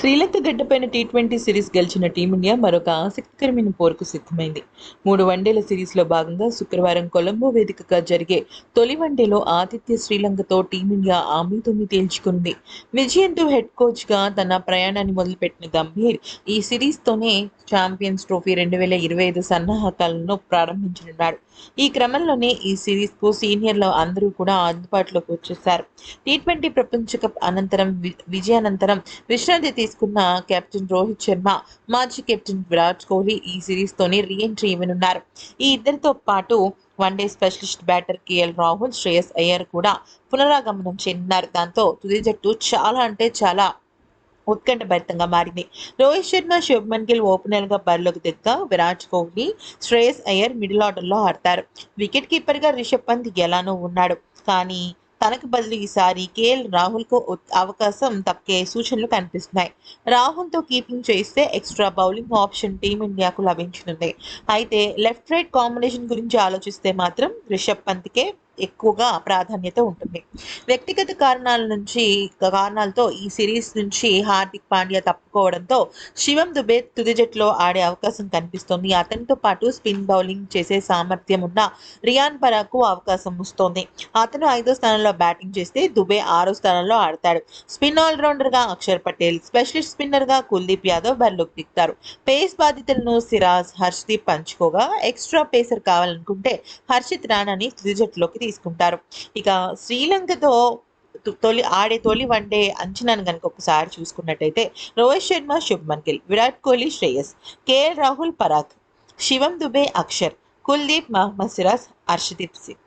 శ్రీలంక గడ్డపైన T twenty series గెలిచిన team India మరొక ఆసక్తికరమైన పోరుకు సిద్ధమైంది. మూడు వన్డేల సిరీస్లో భాగంగా శుక్రవారం కొలంబో వేదికగా జరిగే తొలి వన్డేలో ఆతిథ్య శ్రీలంకతో టీమిండియా ఆమీతుమి తేల్చుకుంది. విజయంతో హెడ్ కోచ్గా తన ప్రయాణాన్ని మొదలుపెట్టిన గంభీర్ ఈ సిరీస్తోనే ఛాంపియన్స్ ట్రోఫీ రెండు వేల ఇరవై ఐదు సన్నాహకాలను ప్రారంభించనున్నాడు. ఈ క్రమంలోనే ఈ సిరీస్కు సీనియర్లు అందరూ కూడా అందుబాటులోకి వచ్చేశారు. టీ ట్వంటీ ప్రపంచ కప్ అనంతరం వి- విజయానంతరం విశ్రాంతి తీసుకున్న కెప్టెన్ రోహిత్ శర్మ మాజీ కెప్టెన్ విరాట్ కోహ్లీ ఈ సిరీస్తోనే రీ ఎంట్రీ ఇవ్వనున్నారు. ఈ ఇద్దరితో పాటు one day specialist batter KL Rahul Shreyas Iyer కూడా పునరాగమనం చెందినారు దాంతో తుది జట్టు చాలా అంటే చాలా ఉత్కంఠభరితంగా మారింది. రోహిత్ శర్మ శుభ్మన్ గిల్ ఓపెనర్గా బరిలోకి దిగ్గా విరాట్ కోహ్లీ శ్రేయస్ అయ్యర్ మిడిల్ ఆర్డర్లో ఆడతారు. వికెట్ కీపర్గా రిషబ్ పంత్ ఎలానో ఉన్నాడు. కానీ తనకు బదులు ఈసారి కేఎల్ రాహుల్కు అవకాశం దక్కే సూచనలు కనిపిస్తున్నాయి. రాహుల్తో కీపింగ్ చేస్తే ఎక్స్ట్రా బౌలింగ్ ఆప్షన్ టీమిండియాకు లభించనుంది. అయితే లెఫ్ట్ రైట్ కాంబినేషన్ గురించి ఆలోచిస్తే మాత్రం రిషబ్ పంత్కే ఎక్కువగా ప్రాధాన్యత ఉంటుంది. వ్యక్తిగత కారణాల నుంచి కారణాలతో ఈ సిరీస్ నుంచి హార్దిక్ పాండ్యా తప్పుకోవడంతో శివం దుబే తుది జట్లో ఆడే అవకాశం కనిపిస్తోంది. అతనితో పాటు స్పిన్ బౌలింగ్ చేసే సామర్థ్యం ఉన్న రియాన్ పరాకు అవకాశం వస్తోంది. అతను ఐదో స్థానంలో బ్యాటింగ్ చేస్తే దుబే ఆరో స్థానంలో ఆడతాడు. స్పిన్ ఆల్రౌండర్గా అక్షర్ పటేల్ స్పెషలిస్ట్ స్పిన్నర్గా కుల్దీప్ యాదవ్ బరిలోకి దిగుతారు. పేస్ బాధితులను సిరాజ్ హర్షదీప్ పంచుకోగా ఎక్స్ట్రా పేసర్ కావాలనుకుంటే హర్షిత్ రాణాని తుది జట్లోకి తీసుకుంటారు. ఇక శ్రీలంకతో తొలి ఆడే తొలి వన్డే అంచనాను కనుక ఒకసారి చూసుకున్నట్టయితే రోహిత్ శర్మ శుభ్మన్ గిల్ విరాట్ కోహ్లీ శ్రేయస్ కేఎల్ రాహుల్ పరాగ్ శివం దుబే అక్షర్ కుల్దీప్ మహమ్మద్ సిరాజ్ హర్షదీప్ సింగ్.